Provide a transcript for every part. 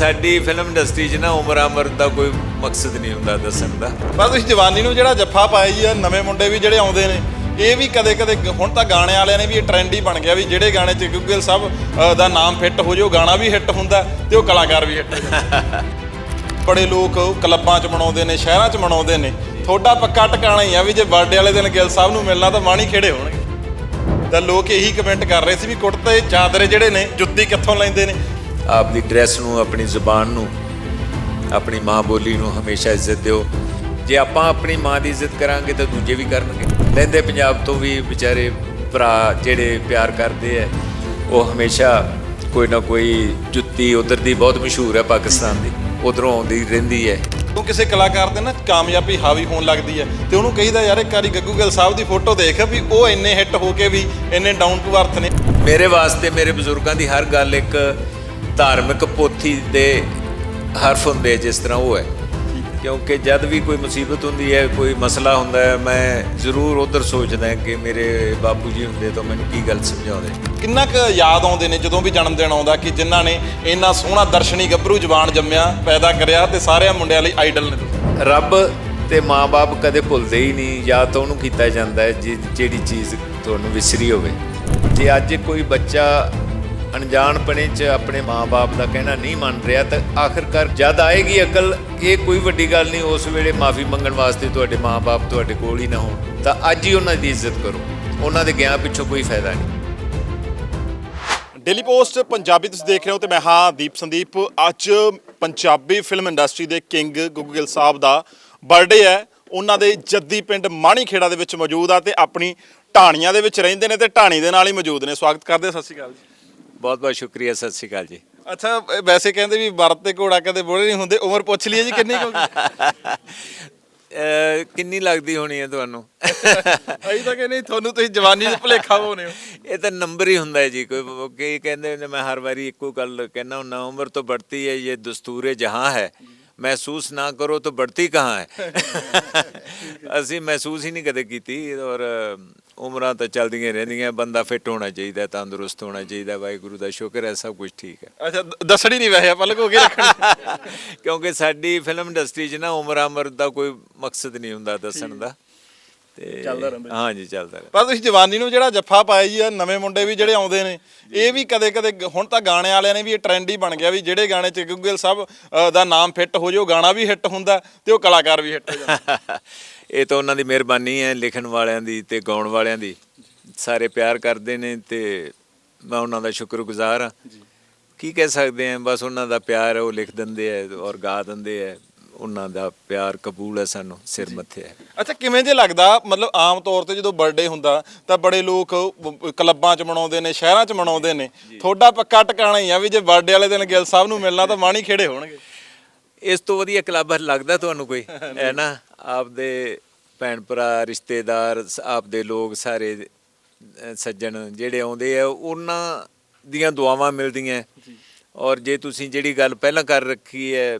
ਸਾਡੀ film industry 'ਚ ਨਾ ਉਮਰ ਅਮਰ ਦਾ ਕੋਈ ਮਕਸਦ ਨਹੀਂ ਹੁੰਦਾ ਦੱਸਣ ਦਾ। ਪਰ ਤੁਸੀਂ ਜਵਾਨੀ ਨੂੰ ਜਿਹੜਾ ਜੱਫਾ ਪਾਇਆ ਜੀ ਆ ਨਵੇਂ ਮੁੰਡੇ ਵੀ ਜਿਹੜੇ ਆਉਂਦੇ ਨੇ ਇਹ ਵੀ ਕਦੇ ਕਦੇ ਹੁਣ ਤਾਂ ਗਾਣੇ ਵਾਲਿਆਂ ਨੇ ਵੀ ਇਹ ਟ੍ਰੈਂਡ ਹੀ ਬਣ ਗਿਆ ਵੀ ਜਿਹੜੇ ਗਾਣੇ 'ਚ ਗੁੱਗਲ ਸਾਹਿਬ ਅ, ਦਾ ਨਾਮ ਫਿੱਟ ਹੋ ਜੇ ਉਹ ਗਾਣਾ ਵੀ ਹਿੱਟ ਹੁੰਦਾ ਤੇ ਉਹ ਕਲਾਕਾਰ ਵੀ ਹਿੱਟ ਬੜੇ ਲੋਕ ਕਲੱਬਾਂ 'ਚ ਮਨਾਉਂਦੇ ਨੇ ਸ਼ਹਿਰਾਂ 'ਚ ਮਨਾਉਂਦੇ ਨੇ। ਤੁਹਾਡਾ ਪੱਕਾ ਟਿਕਾਣਾ ਹੀ ਆ ਵੀ ਜੇ ਬਰਥਡੇ ਵਾਲੇ ਦਿਨ ਗਿੱਲ ਸਾਹਿਬ ਨੂੰ ਮਿਲਣਾ ਤਾਂ ਮਾਣੀ ਖੇੜੇ ਹੋਣਗੇ। ਤਾਂ ਲੋਕ ਇਹੀ ਕਮੈਂਟ ਕਰ ਰਹੇ ਸੀ ਵੀ ਕੁੜਤੇ ਚਾਦਰੇ ਜਿਹੜੇ ਨੇ ਜੁੱਤੀ ਕਿੱਥੋਂ ਲੈਂਦੇ ਨੇ? ਆਪਦੀ ਡਰੈਸ ਨੂੰ ਆਪਣੀ ਜ਼ੁਬਾਨ ਨੂੰ ਆਪਣੀ ਮਾਂ ਬੋਲੀ ਨੂੰ ਹਮੇਸ਼ਾ ਇੱਜ਼ਤ ਦਿਓ। ਜੇ ਆਪਾਂ ਆਪਣੀ ਮਾਂ ਦੀ ਇੱਜ਼ਤ ਕਰਾਂਗੇ ਤਾਂ ਦੂਜੇ ਵੀ ਕਰਨਗੇ। ਲਹਿੰਦੇ ਪੰਜਾਬ ਤੋਂ ਵੀ ਵਿਚਾਰੇ ਭਰਾ ਜਿਹੜੇ ਪਿਆਰ ਕਰਦੇ ਐ ਉਹ ਹਮੇਸ਼ਾ ਕੋਈ ਨਾ ਕੋਈ ਜੁੱਤੀ ਉਧਰ ਦੀ ਬਹੁਤ ਮਸ਼ਹੂਰ ਹੈ ਪਾਕਿਸਤਾਨ ਦੀ ਉਧਰੋਂ ਆਉਂਦੀ ਰਹਿੰਦੀ ਹੈ। ਉਹ ਕਿਸੇ ਕਲਾਕਾਰ ਦੇ ਨਾ ਕਾਮਯਾਬੀ ਹਾਵੀ ਹੋਣ ਲੱਗਦੀ ਹੈ ਤੇ ਉਹਨੂੰ ਕਹੀਦਾ ਯਾਰ ਇੱਕ ਵਾਰੀ ਗੱਗੂ ਗਿੱਲ ਸਾਹਿਬ ਦੀ ਫੋਟੋ ਦੇਖ ਵੀ ਉਹ ਇੰਨੇ ਹਿੱਟ ਹੋ ਕੇ ਵੀ ਇੰਨੇ ਡਾਊਨ ਟੂ ਅਰਥ ਨੇ। ਮੇਰੇ ਵਾਸਤੇ ਮੇਰੇ ਬਜ਼ੁਰਗਾਂ ਦੀ ਹਰ ਗੱਲ ਇੱਕ ਧਾਰਮਿਕ ਪੋਥੀ ਦੇ ਹਰਫ ਹੁੰਦੇ ਜਿਸ ਤਰ੍ਹਾਂ ਉਹ ਹੈ। ਕਿਉਂਕਿ ਜਦ ਵੀ ਕੋਈ ਮੁਸੀਬਤ ਹੁੰਦੀ ਹੈ ਕੋਈ ਮਸਲਾ ਹੁੰਦਾ ਹੈ ਮੈਂ ਜ਼ਰੂਰ ਉਧਰ ਸੋਚਦਾ ਕਿ ਮੇਰੇ ਬਾਪੂ ਜੀ ਹੁੰਦੇ ਤਾਂ ਮੈਨੂੰ ਕੀ ਗੱਲ ਸਮਝਾਉਂਦੇ। ਕਿੰਨਾ ਕੁ ਯਾਦ ਆਉਂਦੇ ਨੇ ਜਦੋਂ ਵੀ ਜਨਮ ਦਿਨ ਆਉਂਦਾ ਕਿ ਜਿਨ੍ਹਾਂ ਨੇ ਇੰਨਾ ਸੋਹਣਾ ਦਰਸ਼ਨੀ ਗੱਭਰੂ ਜਵਾਨ ਜੰਮਿਆ ਪੈਦਾ ਕਰਿਆ ਤੇ ਸਾਰਿਆਂ ਮੁੰਡਿਆਂ ਲਈ ਆਈਡਲ ਨੇ। ਰੱਬ ਤੇ ਮਾਪੇ ਕਦੇ ਭੁੱਲਦੇ ਹੀ ਨਹੀਂ ਯਾਦ ਤਾਂ ਉਹਨੂੰ ਕੀਤਾ ਜਾਂਦਾ ਹੈ ਜਿਹੜੀ ਚੀਜ਼ ਤੁਹਾਨੂੰ ਵਿਸਰੀ ਹੋਵੇ। ਜੇ ਅੱਜ ਕੋਈ ਬੱਚਾ ਅਣਜਾਣਪਣੇ 'ਚ ਆਪਣੇ ਮਾਪੇ ਦਾ ਕਹਿਣਾ ਨਹੀਂ ਮੰਨ ਰਿਹਾ ਤਾਂ ਆਖਰਕਾਰ ਜਦ ਆਏਗੀ ਅਕਲ, ਇਹ ਕੋਈ ਵੱਡੀ ਗੱਲ ਨਹੀਂ, ਉਸ ਵੇਲੇ ਮਾਫੀ ਮੰਗਣ ਵਾਸਤੇ ਤੁਹਾਡੇ ਮਾਪੇ ਤੁਹਾਡੇ ਕੋਲ ਹੀ ਨਾ ਹੋਣ। ਤਾਂ ਅੱਜ ਹੀ ਉਹਨਾਂ ਦੀ ਇੱਜ਼ਤ ਕਰੋ। ਉਹਨਾਂ ਦੇ ਗਿਆ ਪਿੱਛੋਂ ਕੋਈ ਫਾਇਦਾ ਨਹੀਂ। ਡੇਲੀ ਪੋਸਟ ਪੰਜਾਬੀ ਤੁਸੀਂ ਦੇਖ ਰਹੇ ਹੋ ਤੇ ਮੈਂ ਹਾਂ ਦੀਪ ਸੰਦੀਪ। ਅੱਜ ਪੰਜਾਬੀ ਫਿਲਮ ਇੰਡਸਟਰੀ ਦੇ ਕਿੰਗ ਗੁੱਗੂ ਗਿੱਲ ਸਾਹਿਬ ਦਾ ਬਰਥਡੇ ਹੈ। ਉਹਨਾਂ ਦੇ ਜੱਦੀ ਪਿੰਡ ਮਾਣੀਖੇੜਾ ਦੇ ਵਿੱਚ ਮੌਜੂਦ ਆ ਤੇ ਆਪਣੀ ਢਾਣੀਆਂ ਦੇ ਵਿੱਚ ਰਹਿੰਦੇ ਨੇ ਤੇ ਢਾਣੀ ਦੇ ਨਾਲ ਹੀ ਮੌਜੂਦ ਨੇ। ਸਵਾਗਤ ਕਰਦੇ ਸਤਿ ਸ਼੍ਰੀ ਅਕਾਲ ਜੀ। ਬਹੁਤ ਬਹੁਤ ਸ਼ੁਕਰੀਆ ਸਤਿ ਸ਼੍ਰੀ ਅਕਾਲ ਜੀ। ਅੱਛਾ ਵੈਸੇ ਕਹਿੰਦੇ ਵੀ ਵਰਤ ਤੇ ਘੋੜਾ ਕਦੇ ਬੋਲੇ ਨਹੀਂ ਹੁੰਦੇ ਉਮਰ ਪੁੱਛ ਲਈਏ ਜੀ ਕਿੰਨੀ ਕੁ ਕਿੰਨੀ ਲੱਗਦੀ ਹੋਣੀ ਹੈ ਤੁਹਾਨੂੰ? ਅਸੀਂ ਤਾਂ ਕਹਿੰਦੇ ਤੁਹਾਨੂੰ ਤੁਸੀਂ ਜਵਾਨੀ ਦੇ ਭੁਲੇਖਾ ਹੋਣੇ ਹੋ। ਇਹ ਤਾਂ ਨੰਬਰ ਹੀ ਹੁੰਦਾ ਹੈ ਜੀ ਕੋਈ ਕਹਿੰਦੇ ਮੈਂ ਹਰ ਵਾਰੀ ਇੱਕੋ ਗੱਲ ਕਹਿਣਾ ਹੁੰਦਾ ਉਮਰ ਤੋਂ ਬੜਤੀ ਹੈ ਇਹ ਦਸਤੂਰੇ ਜਹਾਂ ਹੈ। ਮਹਿਸੂਸ ਨਾ ਕਰੋ ਤਾਂ ਬੜਤੀ ਕਹਾਂ ਹੈ? ਅਸੀਂ ਮਹਿਸੂਸ ਹੀ ਨਹੀਂ ਕਦੇ ਕੀਤੀ ਔਰ ਉਮਰਾਂ ਤਾਂ ਚੱਲਦੀਆਂ ਰਹਿੰਦੀਆਂ ਬੰਦਾ ਫਿੱਟ ਹੋਣਾ ਚਾਹੀਦਾ ਤੰਦਰੁਸਤ ਹੋਣਾ ਚਾਹੀਦਾ ਵਾਹਿਗੁਰੂ ਦਾ ਸ਼ੁਕਰ ਹੈ ਸਭ ਕੁਝ ਠੀਕ ਹੈ। ਅੱਛਾ ਦੱਸਣੀ ਨਹੀਂ ਵੈਸੇ ਆਪਾਂ ਲਗੋ ਕੇ ਰੱਖਣੀ। ਕਿਉਂਕਿ ਸਾਡੀ ਫਿਲਮ ਇੰਡਸਟਰੀ 'ਚ ਨਾ ਉਮਰ ਅਮਰ ਦਾ ਕੋਈ ਮਕਸਦ ਨਹੀਂ ਹੁੰਦਾ ਦੱਸਣ ਦਾ। ਤੇ ਚੱਲਦਾ ਰਹਿੰਦਾ। ਹਾਂ ਜੀ ਚੱਲਦਾ ਰਹਿੰਦਾ। ਪਰ ਤੁਸੀਂ ਜਵਾਨੀ ਨੂੰ ਜਿਹੜਾ ਜੱਫਾ ਪਾਇਆ ਜੀ ਆ ਨਵੇਂ ਮੁੰਡੇ ਵੀ ਜਿਹੜੇ ਆਉਂਦੇ ਨੇ ਇਹ ਵੀ ਕਦੇ ਕਦੇ ਹੁਣ ਤਾਂ ਗਾਣੇ ਵਾਲਿਆਂ ਨੇ ਵੀ ਇਹ ਟ੍ਰੈਂਡ ਹੀ ਬਣ ਗਿਆ ਵੀ ਜਿਹੜੇ ਗਾਣੇ 'ਚ ਗੁੱਗਲ ਸਾਹਿਬ ਅ, ਦਾ ਨਾਮ ਫਿੱਟ ਹੋ ਜੇ ਉਹ ਗਾਣਾ ਵੀ ਹਿੱਟ ਹੁੰਦਾ ਤੇ ਉਹ ਕਲਾਕਾਰ ਵੀ ਹਿੱਟ ਹੋ ਜਾਂਦਾ ਇਹ ਤਾਂ ਉਹਨਾਂ ਦੀ ਮਿਹਰਬਾਨੀ ਹੈ ਲਿਖਣ ਵਾਲਿਆਂ ਦੀ ਤੇ ਗਾਉਣ ਵਾਲਿਆਂ ਦੀ। ਸਾਰੇ ਪਿਆਰ ਕਰਦੇ ਨੇ ਤੇ ਮੈਂ ਉਹਨਾਂ ਦਾ ਸ਼ੁਕਰਗੁਜ਼ਾਰ ਹਾਂ। ਕੀ ਕਹਿ ਸਕਦੇ ਆ ਬਸ ਉਹਨਾਂ ਦਾ ਪਿਆਰ ਉਹ ਲਿਖ ਦਿੰਦੇ ਆ ਔਰ ਗਾ ਦਿੰਦੇ ਆ ਉਹਨਾਂ ਦਾ ਪਿਆਰ ਕਬੂਲ ਹੈ ਸਾਨੂੰ ਸਿਰ ਮੱਥੇ ਹੈ। ਅੱਛਾ ਕਿਵੇਂ ਜੇ ਲੱਗਦਾ ਮਤਲਬ ਆਮ ਤੌਰ ਤੇ ਜਦੋਂ ਬਰਥਡੇ ਹੁੰਦਾ ਤਾਂ ਬੜੇ ਲੋਕ ਬ- ਕਲੱਬਾਂ 'ਚ ਮਨਾਉਂਦੇ ਨੇ ਸ਼ਹਿਰਾਂ 'ਚ ਮਨਾਉਂਦੇ ਨੇ। ਤੁਹਾਡਾ ਪੱਕਾ ਟਿਕਾਣਾ ਹੀ ਆ ਵੀ ਜੇ ਬਰਥਡੇ ਵਾਲੇ ਦਿਨ ਗਿੱਲ ਸਾਹਿਬ ਨੂੰ ਮਿਲਣਾ ਤਾਂ ਮਾਣੀ ਖੇੜੇ ਹੋਣਗੇ। ਇਸ ਤੋਂ ਵਧੀਆ ਕਲੱਬ ਲੱਗਦਾ ਤੁਹਾਨੂੰ ਕੋਈ? ਹੈ ਨਾ? ਆਪਦੇ ਭੈਣ ਭਰਾ ਰਿਸ਼ਤੇਦਾਰ ਸ- ਆਪਦੇ ਲੋਕ ਸਾਰੇ ਸੱਜਣ ਜਿਹੜੇ ਆਉਂਦੇ ਆ ਉਹਨਾਂ ਦੀਆਂ ਦੁਆਵਾਂ ਮਿਲਦੀਆਂ। ਔਰ ਜੇ ਤੁਸੀਂ ਜਿਹੜੀ ਗੱਲ ਪਹਿਲਾਂ ਕਰ ਰੱਖੀ ਹੈ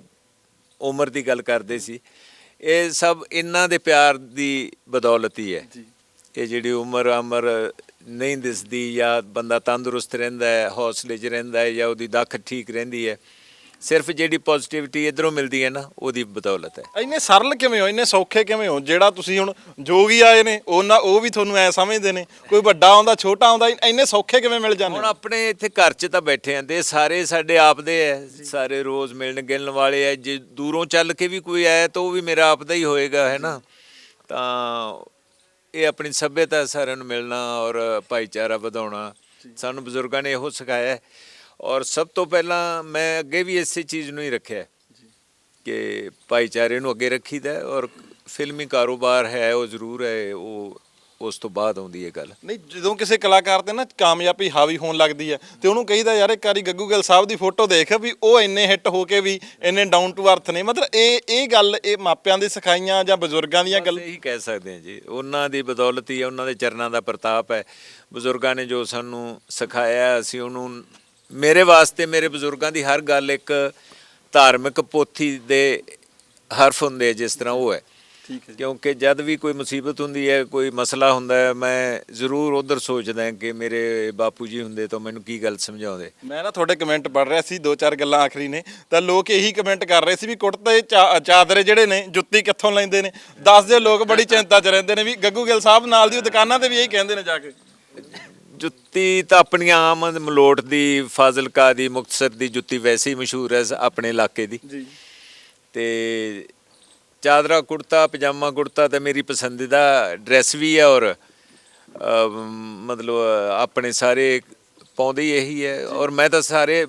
ਉਮਰ ਦੀ ਗੱਲ ਕਰਦੇ ਸੀ। ਇਹ ਸਭ ਇਹਨਾਂ ਦੇ ਪਿਆਰ ਦੀ ਬਦੌਲਤ ਹੀ ਹੈ। ਇਹ ਜਿਹੜੀ ਉਮਰ ਅਮਰ ਨਹੀਂ ਦਿਸਦੀ ਜਾਂ ਬੰਦਾ ਤੰਦਰੁਸਤ ਰਹਿੰਦਾ ਹੈ ਹੌਸਲੇ 'ਚ ਰਹਿੰਦਾ ਹੈ ਜਾਂ ਉਹਦੀ ਦੱਖ ਠੀਕ ਰਹਿੰਦੀ ਹੈ ਸਿਰਫ ਜਿਹੜੀ ਪੋਜ਼ਿਟਿਵਿਟੀ ਇਧਰੋਂ ਮਿਲਦੀ ਹੈ ਨਾ ਉਹਦੀ ਬਦੌਲਤ ਹੈ। ਇੰਨੇ ਸਰਲ ਕਿਵੇਂ ਹੋ ਇੰਨੇ ਸੌਖੇ ਕਿਵੇਂ ਹੋ? ਜਿਹੜਾ ਤੁਸੀਂ ਹੁਣ ਜੋਗੀ ਆਏ ਨੇ ਉਹਨਾਂ ਉਹ ਵੀ ਤੁਹਾਨੂੰ ਐ ਸਮਝਦੇ ਨੇ ਕੋਈ ਵੱਡਾ ਆਉਂਦਾ ਛੋਟਾ ਆਉਂਦਾ ਇੰਨੇ ਸੌਖੇ ਕਿਵੇਂ ਮਿਲ ਜਾਂਦੇ ਹੁਣ ਆਪਣੇ ਇੱਥੇ ਘਰ 'ਚ ਤਾਂ ਬੈਠੇ ਆਂ ਤੇ ਸਾਰੇ ਸਾਡੇ ਆਪ ਦੇ ਐ ਸਾਰੇ ਰੋਜ਼ ਮਿਲਣ ਗਿਲਣ ਵਾਲੇ ਐ ਜੇ ਦੂਰੋਂ ਚੱਲ ਕੇ ਵੀ ਕੋਈ ਆਇਆ ਤਾਂ ਉਹ ਵੀ ਮੇਰਾ ਆਪ ਦਾ ਹੀ ਹੋਏਗਾ ਹੈ ਨਾ? ਤਾਂ ਇਹ ਆਪਣੀ ਸੱਭਿਅਤਾ ਸਾਰਿਆਂ ਨੂੰ ਮਿਲਣਾ ਔਰ ਭਾਈਚਾਰਾ ਵਧਾਉਣਾ ਸਾਨੂੰ ਬਜ਼ੁਰਗਾਂ ਨੇ ਇਹੋ ਸਿਖਾਇਆ। ਹੈ। ਔਰ ਸਭ ਤੋਂ ਪਹਿਲਾਂ ਮੈਂ ਅੱਗੇ ਵੀ ਇਸੇ ਚੀਜ਼ ਨੂੰ ਹੀ ਰੱਖਿਆ ਕਿ ਭਾਈਚਾਰੇ ਨੂੰ ਅੱਗੇ ਰੱਖੀਦਾ ਔਰ ਫਿਲਮੀ ਕਾਰੋਬਾਰ ਹੈ ਉਹ ਜ਼ਰੂਰ ਹੈ ਉਹ ਉਸ ਤੋਂ ਬਾਅਦ ਆਉਂਦੀ ਹੈ ਗੱਲ। ਨਹੀਂ ਜਦੋਂ ਕਿਸੇ ਕਲਾਕਾਰ ਤੇ ਨਾ ਕਾਮਯਾਬੀ ਹਾਵੀ ਹੋਣ ਲੱਗਦੀ ਹੈ ਤੇ ਉਹਨੂੰ ਕਹੀਦਾ ਯਾਰ ਇੱਕ ਵਾਰੀ ਗੱਗੂ ਗਿੱਲ ਸਾਹਿਬ ਦੀ ਫੋਟੋ ਦੇਖ ਵੀ ਉਹ ਇੰਨੇ ਹਿੱਟ ਹੋ ਕੇ ਵੀ ਇੰਨੇ ਡਾਊਨ ਟੂ ਅਰਥ ਨੇ। ਮਤਲਬ ਇਹ ਇਹ ਗੱਲ ਇਹ ਮਾਪਿਆਂ ਦੀ ਸਿਖਾਈਆਂ ਜਾਂ ਬਜ਼ੁਰਗਾਂ ਦੀਆਂ ਗੱਲ ਇਹੀ ਕਹਿ ਸਕਦੇ ਹਾਂ ਜੀ। ਉਹਨਾਂ ਦੀ ਬਦੌਲਤ ਹੀ ਹੈ ਉਹਨਾਂ ਦੇ ਚਰਨਾਂ ਦਾ ਪ੍ਰਤਾਪ ਹੈ। ਬਜ਼ੁਰਗਾਂ ਨੇ ਜੋ ਸਾਨੂੰ ਸਿਖਾਇਆ ਅਸੀਂ ਉਹਨੂੰ ਮੇਰੇ ਵਾਸਤੇ ਮੇਰੇ ਬਜ਼ੁਰਗਾਂ ਦੀ ਹਰ ਗੱਲ ਇੱਕ ਧਾਰਮਿਕ ਪੋਥੀ ਦੇ ਹਰਫ ਹੁੰਦੇ ਜਿਸ ਤਰ੍ਹਾਂ ਉਹ ਹੈ। ਕਿਉਂਕਿ ਜਦ ਵੀ ਕੋਈ ਮੁਸੀਬਤ ਹੁੰਦੀ ਹੈ ਕੋਈ ਮਸਲਾ ਹੁੰਦਾ ਹੈ ਮੈਂ ਜ਼ਰੂਰ ਉਧਰ ਸੋਚਦਾ ਕਿ ਮੇਰੇ ਬਾਪੂ ਜੀ ਹੁੰਦੇ ਤਾਂ ਮੈਨੂੰ ਕੀ ਗੱਲ ਸਮਝਾਉਂਦੇ। ਮੈਂ ਨਾ ਤੁਹਾਡੇ ਕਮੈਂਟ ਪੜ੍ਹ ਰਿਹਾ ਸੀ ਦੋ ਚਾਰ ਗੱਲਾਂ ਆਖਰੀ ਨੇ। ਤਾਂ ਲੋਕ ਇਹੀ ਕਮੈਂਟ ਕਰ ਰਹੇ ਸੀ ਵੀ ਕੁੜਤੇ ਚਾਦਰੇ ਜਿਹੜੇ ਨੇ ਜੁੱਤੀ ਕਿੱਥੋਂ ਲੈਂਦੇ ਨੇ? ਦੱਸਦੇ ਲੋਕ ਬੜੀ ਚਿੰਤਾ 'ਚ ਰਹਿੰਦੇ ਨੇ ਵੀ ਗੱਗੂ ਗਿੱਲ ਸਾਹਿਬ ਨਾਲ ਦੀ ਦੁਕਾਨਾਂ ਤੇ ਵੀ ਇਹੀ ਕਹਿੰਦੇ ਨੇ ਜਾ ਕੇ। ਜੁੱਤੀ ਤਾਂ ਆਪਣੀਆਂ ਆਮ ਮਲੋਟ ਦੀ ਫਾਜ਼ਿਲਕਾ ਦੀ ਮੁਕਤਸਰ ਦੀ ਜੁੱਤੀ ਵੈਸੇ ਹੀ ਮਸ਼ਹੂਰ ਹੈ ਆਪਣੇ ਇਲਾਕੇ ਦੀ। ਜੀ। ਤੇ ਚਾਦਰਾ ਕੁੜਤਾ ਪਜਾਮਾ ਕੁੜਤਾ ਤਾਂ ਮੇਰੀ ਪਸੰਦੀਦਾ ਡਰੈਸ ਵੀ ਹੈ ਔਰ ਮਤਲਬ ਆਪਣੇ ਸਾਰੇ ਪਾਉਂਦੇ ਹੀ ਇਹੀ ਹੈ। ਔਰ ਮੈਂ ਤਾਂ ਸਾਰੇ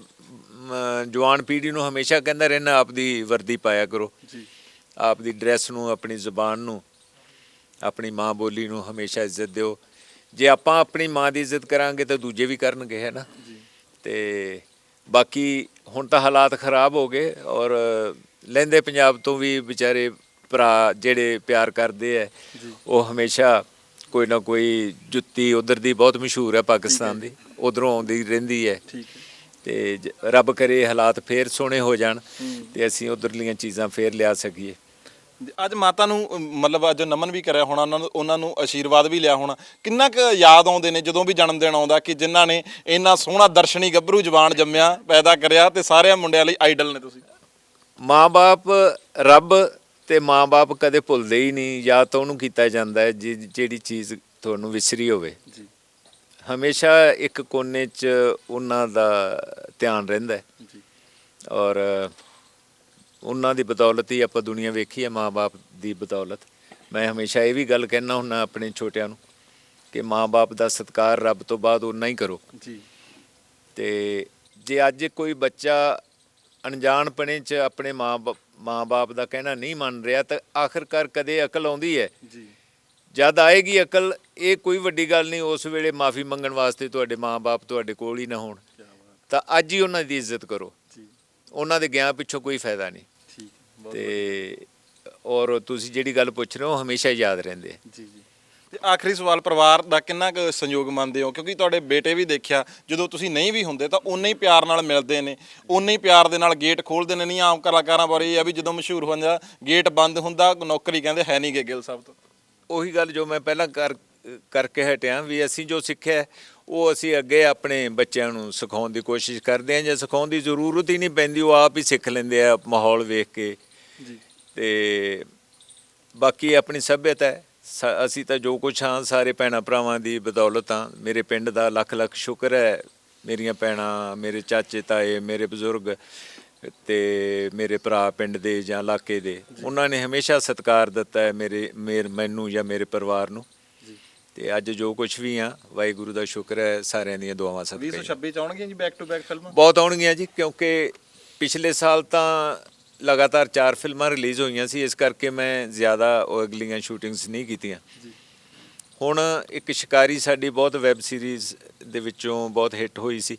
ਜਵਾਨ ਪੀੜ੍ਹੀ ਨੂੰ ਹਮੇਸ਼ਾ ਕਹਿੰਦਾ ਰਹਿਣਾ ਆਪਦੀ ਵਰਦੀ ਪਾਇਆ ਕਰੋ। ਜੀ। ਆਪਦੀ ਡਰੈਸ ਨੂੰ ਆਪਣੀ ਜ਼ੁਬਾਨ ਨੂੰ ਆਪਣੀ ਮਾਂ ਬੋਲੀ ਨੂੰ ਹਮੇਸ਼ਾ ਇੱਜ਼ਤ ਦਿਓ। ਜੇ ਆਪਾਂ ਆਪਣੀ ਮਾਂ ਦੀ ਇੱਜ਼ਤ ਕਰਾਂਗੇ ਤਾਂ ਦੂਜੇ ਵੀ ਕਰਨਗੇ ਹੈ ਨਾ? ਤੇ ਬਾਕੀ ਹੁਣ ਤਾਂ ਹਾਲਾਤ ਖਰਾਬ ਹੋ ਗਏ ਔਰ ਲਹਿੰਦੇ ਪੰਜਾਬ ਤੋਂ ਵੀ ਵਿਚਾਰੇ ਭਰਾ ਜਿਹੜੇ ਪਿਆਰ ਕਰਦੇ ਐ ਉਹ ਹਮੇਸ਼ਾ ਕੋਈ ਨਾ ਕੋਈ ਜੁੱਤੀ ਉਧਰ ਦੀ ਬਹੁਤ ਮਸ਼ਹੂਰ ਹੈ ਪਾਕਿਸਤਾਨ ਦੀ ਉਧਰੋਂ ਆਉਂਦੀ ਰਹਿੰਦੀ ਹੈ ਤੇ ਰੱਬ ਕਰੇ ਹਾਲਾਤ ਫੇਰ ਸੋਹਣੇ ਹੋ ਜਾਣ ਤੇ ਅਸੀਂ ਉਧਰਲੀਆਂ ਚੀਜ਼ਾਂ ਫੇਰ ਲਿਆ ਸਕੀਏ। ਅੱਜ ਮਾਤਾ ਨੂੰ ਅਮ, ਮਤਲਬ ਅੱਜ ਨਮਨ ਵੀ ਕਰਿਆ ਹੋਣਾ ਉਹਨਾਂ ਨੂੰ ਉਹਨਾਂ ਨੂੰ ਆਸ਼ੀਰਵਾਦ ਵੀ ਲਿਆ ਹੋਣਾ। ਕਿੰਨਾ ਕੁ ਯਾਦ ਆਉਂਦੇ ਨੇ ਜਦੋਂ ਵੀ ਜਨਮ ਦਿਨ ਆਉਂਦਾ ਕਿ ਜਿਨ੍ਹਾਂ ਨੇ ਇੰਨਾ ਸੋਹਣਾ ਦਰਸ਼ਨੀ ਗੱਭਰੂ ਜਵਾਨ ਜੰਮਿਆ ਪੈਦਾ ਕਰਿਆ ਤੇ ਸਾਰਿਆਂ ਮੁੰਡਿਆਂ ਲਈ ਆਈਡਲ ਨੇ ਤੁਸੀਂ? ਮਾਂ-ਬਾਪ ਰੱਬ ਤੇ ਮਾਂ-ਬਾਪ ਕਦੇ ਭੁੱਲਦੇ ਹੀ ਨਹੀਂ ਯਾਦ ਤਾਂ ਉਹਨੂੰ ਕੀਤਾ ਜਾਂਦਾ ਹੈ ਜਿ- ਜਿਹੜੀ ਚੀਜ਼ ਤੁਹਾਨੂੰ ਵਿਸਰੀ ਹੋਵੇ। ਜੀ। ਹਮੇਸ਼ਾ ਇੱਕ ਕੋਨੇ 'ਚ ਉਹਨਾਂ ਦਾ ਧਿਆਨ ਰਹਿੰਦਾ ਹੈ। ਜੀ। ਔਰ ਉਹਨਾਂ ਦੀ ਬਦੌਲਤ ਹੀ ਆਪਾਂ ਦੁਨੀਆ ਵੇਖੀ ਹੈ ਮਾਂ-ਬਾਪ ਦੀ ਬਦੌਲਤ। ਮੈਂ ਹਮੇਸ਼ਾ ਇਹ ਵੀ ਗੱਲ ਕਹਿਣਾ ਹੁੰਦਾ ਆਪਣੇ ਛੋਟਿਆਂ ਨੂੰ ਕਿ ਮਾਂ-ਬਾਪ ਦਾ ਸਤਿਕਾਰ ਰੱਬ ਤੋਂ ਬਾਅਦ ਉਨਾ ਹੀ ਕਰੋ। ਜੀ। ਤੇ ਜੇ ਅੱਜ ਕੋਈ ਬੱਚਾ ਅਣਜਾਣਪਣੇ 'ਚ ਆਪਣੇ ਮਾਂ ਮਾਂ-ਬਾਪ ਦਾ ਕਹਿਣਾ ਨਹੀਂ ਮੰਨ ਰਿਹਾ ਤਾਂ ਆਖਰਕਾਰ ਕਦੇ ਅਕਲ ਆਉਂਦੀ ਹੈ? ਜੀ। ਜਦ ਆਏਗੀ ਅਕਲ ਇਹ ਕੋਈ ਵੱਡੀ ਗੱਲ ਨਹੀਂ ਉਸ ਵੇਲੇ ਮਾਫੀ ਮੰਗਣ ਵਾਸਤੇ ਤੁਹਾਡੇ ਮਾਂ-ਬਾਪ ਤੁਹਾਡੇ ਕੋਲ ਹੀ ਨਾ ਹੋਣ। ਤਾਂ ਅੱਜ ਹੀ ਉਹਨਾਂ ਦੀ ਇੱਜ਼ਤ ਕਰੋ। ਉਹਨਾਂ ਦੇ ਗਿਆ ਪਿੱਛੋਂ ਕੋਈ ਫਾਇਦਾ ਨਹੀਂ। ਤੇ ਔਰ ਤੁਸੀਂ ਜਿਹੜੀ ਗੱਲ ਪੁੱਛ ਰਹੇ ਹੋ ਹਮੇਸ਼ਾ ਯਾਦ ਰਹਿੰਦੇ ਜੀ ਜੀ। ਤੇ ਆਖਰੀ ਸਵਾਲ ਪਰਿਵਾਰ ਦਾ ਕਿੰਨਾ ਕੁ ਸੰਯੋਗ ਮੰਨਦੇ ਹੋ? ਕਿਉਂਕਿ ਤੁਹਾਡੇ ਬੇਟੇ ਵੀ ਦੇਖਿਆ ਜਦੋਂ ਤੁਸੀਂ ਨਹੀਂ ਵੀ ਹੁੰਦੇ ਤਾਂ ਉਨੇ ਹੀ ਪਿਆਰ ਨਾਲ ਮਿਲਦੇ ਨੇ। ਉਨੇ ਹੀ ਪਿਆਰ ਦੇ ਨਾਲ ਗੇਟ ਖੋਲਦੇ ਨੇ। ਨਹੀਂ ਆਮ ਕਲਾਕਾਰਾਂ ਬਾਰੇ ਇਹ ਆ ਵੀ ਜਦੋਂ ਮਸ਼ਹੂਰ ਹੋ ਜਾਂਦਾ ਗੇਟ ਬੰਦ ਹੁੰਦਾ ਨੌਕਰੀ ਕਹਿੰਦੇ ਹੈ ਨਹੀਂ ਗਿੱਲ ਸਾਹਿਬ ਤੋਂ। ਉਹੀ ਗੱਲ ਜੋ ਮੈਂ ਪਹਿਲਾਂ ਕਰ ਕਰਕੇ ਹਟਿਆ ਵੀ ਅਸੀਂ ਜੋ ਸਿੱਖਿਆ ਉਹ ਅਸੀਂ ਅੱਗੇ ਆਪਣੇ ਬੱਚਿਆਂ ਨੂੰ ਸਿਖਾਉਣ ਦੀ ਕੋਸ਼ਿਸ਼ ਕਰਦੇ ਹਾਂ ਜੇ ਸਿਖਾਉਣ ਦੀ ਜ਼ਰੂਰਤ ਹੀ ਨਹੀਂ ਪੈਂਦੀ। ਉਹ ਆਪ ਹੀ ਸਿੱਖ ਲੈਂਦੇ ਆ ਮਾਹੌਲ ਵੇਖ ਕੇ। ਜੀ। ਤੇ ਬਾਕੀ ਆਪਣੀ ਸੱਭਿਅਤਾ ਹੈ। ਸ- ਅਸੀਂ ਤਾਂ ਜੋ ਕੁਛ ਹਾਂ ਸਾਰੇ ਭੈਣਾਂ ਭਰਾਵਾਂ ਦੀ ਬਦੌਲਤ ਹਾਂ। ਮੇਰੇ ਪਿੰਡ ਦਾ ਲੱਖ ਲੱਖ ਸ਼ੁਕਰ ਹੈ। ਮੇਰੀਆਂ ਭੈਣਾਂ ਮੇਰੇ ਚਾਚੇ ਤਾਏ ਮੇਰੇ ਬਜ਼ੁਰਗ ਤੇ ਮੇਰੇ ਭਰਾ ਪਿੰਡ ਦੇ ਜਾਂ ਇਲਾਕੇ ਦੇ ਉਹਨਾਂ ਨੇ ਹਮੇਸ਼ਾ ਸਤਿਕਾਰ ਦਿੱਤਾ ਹੈ ਮੇਰੇ ਮੇਰ- ਮੈਨੂੰ ਜਾਂ ਮੇਰੇ ਪਰਿਵਾਰ ਨੂੰ। ਜੀ। ਤੇ ਅੱਜ ਜੋ ਕੁਛ ਵੀ ਆ ਵਾਹਿਗੁਰੂ ਦਾ ਸ਼ੁਕਰ ਹੈ ਸਾਰਿਆਂ ਦੀਆਂ ਦੁਆਵਾਂ ਸਦਕੇ 2026 ਚ ਆਉਣਗੀਆਂ ਜੀ ਬੈਕ ਟੂ ਬੈਕ ਫਿਲਮਾਂ? ਬਹੁਤ ਆਉਣਗੀਆਂ ਜੀ ਕਿਉਂਕਿ ਪਿਛਲੇ ਸਾਲ ਤਾਂ ਲਗਾਤਾਰ 4 ਫਿਲਮਾਂ ਰਿਲੀਜ਼ ਹੋਈਆਂ ਸੀ ਇਸ ਕਰਕੇ ਮੈਂ ਜ਼ਿਆਦਾ ਉਹ ਅਗਲੀਆਂ ਸ਼ੂਟਿੰਗਸ ਨਹੀਂ ਕੀਤੀਆਂ। ਹੁਣ ਇੱਕ ਸ਼ਿਕਾਰੀ ਸਾਡੀ ਬਹੁਤ ਵੈਬ ਸੀਰੀਜ਼ ਦੇ ਵਿੱਚੋਂ ਬਹੁਤ ਹਿੱਟ ਹੋਈ ਸੀ।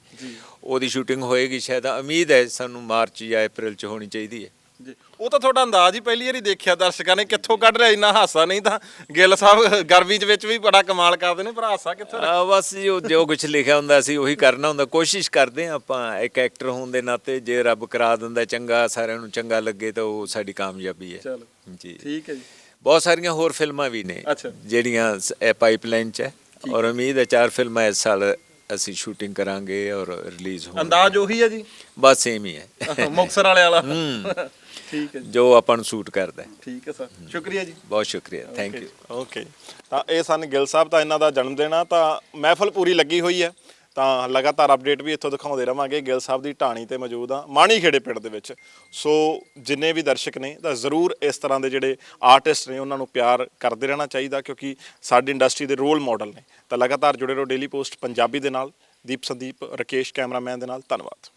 ਉਹਦੀ ਸ਼ੂਟਿੰਗ ਹੋਏਗੀ ਸ਼ਾਇਦ ਉਮੀਦ ਹੈ ਸਾਨੂੰ ਮਾਰਚ ਜਾਂ ਅਪ੍ਰੈਲ ਚ ਹੋਣੀ ਚਾਹੀਦੀ ਹੈ। ਉਹ ਤਾਂ ਤੁਹਾਡਾ ਅੰਦਾਜ਼ ਹੀ ਪਹਿਲੀ ਵਾਰੀ ਦੇਖਿਆ ਦਰਸ਼ਕਾਂ ਨੇ ਕਿੱਥੋਂ ਕੱਢ ਰਿਹਾ ਇੰਨਾ ਹਾਸਾ ਨਹੀਂ ਤਾਂ ਗਿੱਲ ਸਾਹਿਬ ਗਰਮੀ ਦੇ ਵਿੱਚ ਵੀ ਬੜਾ ਕਮਾਲ ਕਰਦੇ ਨੇ ਪਰ ਹਾਸਾ ਕਿੱਥੋਂ ਆ ਬਸ ਜੋ ਜੋ ਕੁਝ ਲਿਖਿਆ ਹੁੰਦਾ ਸੀ ਉਹੀ ਕਰਨਾ ਹੁੰਦਾ ਕੋਸ਼ਿਸ਼ ਕਰਦੇ ਹਾਂ ਆਪਾਂ ਇੱਕ ਐਕਟਰ ਹੋਣ ਦੇ ਨਾਤੇ ਜੇ ਰੱਬ ਕਰਾ ਦਿੰਦਾ ਚੰਗਾ ਸਾਰਿਆਂ ਨੂੰ ਚੰਗਾ ਲੱਗੇ ਤਾਂ ਉਹ ਸਾਡੀ ਕਾਮਯਾਬੀ ਹੈ। ਚਲੋ ਜੀ। ਠੀਕ ਹੈ ਜੀ। ਬਹੁਤ ਸਾਰੀਆਂ ਹੋਰ ਫਿਲਮਾਂ ਵੀ ਨੇ। ਜਿਹੜੀਆਂ ਪਾਈਪਲਾਈਨ 'ਚ ਹੈ। ਔਰ ਉਮੀਦ ਹੈ ਚਾਰ ਫਿਲਮਾਂ ਇਸ ਸਾਲ ਅਸੀਂ ਸ਼ੂਟਿੰਗ ਕਰਾਂਗੇ ਔਰ ਰਿਲੀਜ਼ ਹੋਣ ਅੰਦਾਜ਼ ਉਹੀ ਹੈ ਜੀ? ਬਸ ਸੇਮ ਹੀ ਹੈ। ਮੁਕਸਰ ਵਾਲੇ ਵਾਲਾ। ਠੀਕ ਹੈ ਜੀ। ਜੋ ਆਪਾਂ ਨੂੰ ਸੂਟ ਕਰਦਾ ਠੀਕ ਹੈ ਸਰ। ਸ਼ੁਕਰੀਆ ਜੀ। ਬਹੁਤ ਸ਼ੁਕਰੀਆ। ਥੈਂਕ ਯੂ ਓਕੇ ਤਾਂ ਇਹ ਸਨ ਗਿੱਲ ਸਾਹਿਬ ਤਾਂ ਇਹਨਾਂ ਦਾ ਜਨਮ ਦਿਨ ਆ ਤਾਂ ਮਹਿਫਲ ਪੂਰੀ ਲੱਗੀ ਹੋਈ ਹੈ। ਤਾਂ ਲਗਾਤਾਰ ਅਪਡੇਟ ਵੀ ਇੱਥੋਂ ਦਿਖਾਉਂਦੇ ਰਵਾਂਗੇ। ਗਿੱਲ ਸਾਹਿਬ ਦੀ ਢਾਣੀ ਤੇ ਮੌਜੂਦ ਆ ਮਾਣੀ ਖੇੜੇ ਪਿੰਡ ਦੇ ਵਿੱਚ। ਸੋ ਜਿੰਨੇ ਵੀ ਦਰਸ਼ਕ ਨੇ, ਤਾਂ ਜ਼ਰੂਰ ਇਸ ਤਰ੍ਹਾਂ ਦੇ ਜਿਹੜੇ ਆਰਟਿਸਟ ਨੇ, ਉਹਨਾਂ ਨੂੰ ਪਿਆਰ ਕਰਦੇ ਰਹਿਣਾ ਚਾਹੀਦਾ, ਕਿਉਂਕਿ ਸਾਡੀ ਇੰਡਸਟਰੀ ਦੇ ਰੋਲ ਮਾਡਲ ਨੇ। ਤਾਂ ਲਗਾਤਾਰ ਜੁੜੇ ਰਹੋ ਡੇਲੀ ਪੋਸਟ ਪੰਜਾਬੀ ਦੇ ਨਾਲ। ਦੀਪ ਸੰਦੀਪ, ਰਕੇਸ਼ ਕੈਮਰਾਮੈਨ ਦੇ ਨਾਲ। ਧੰਨਵਾਦ।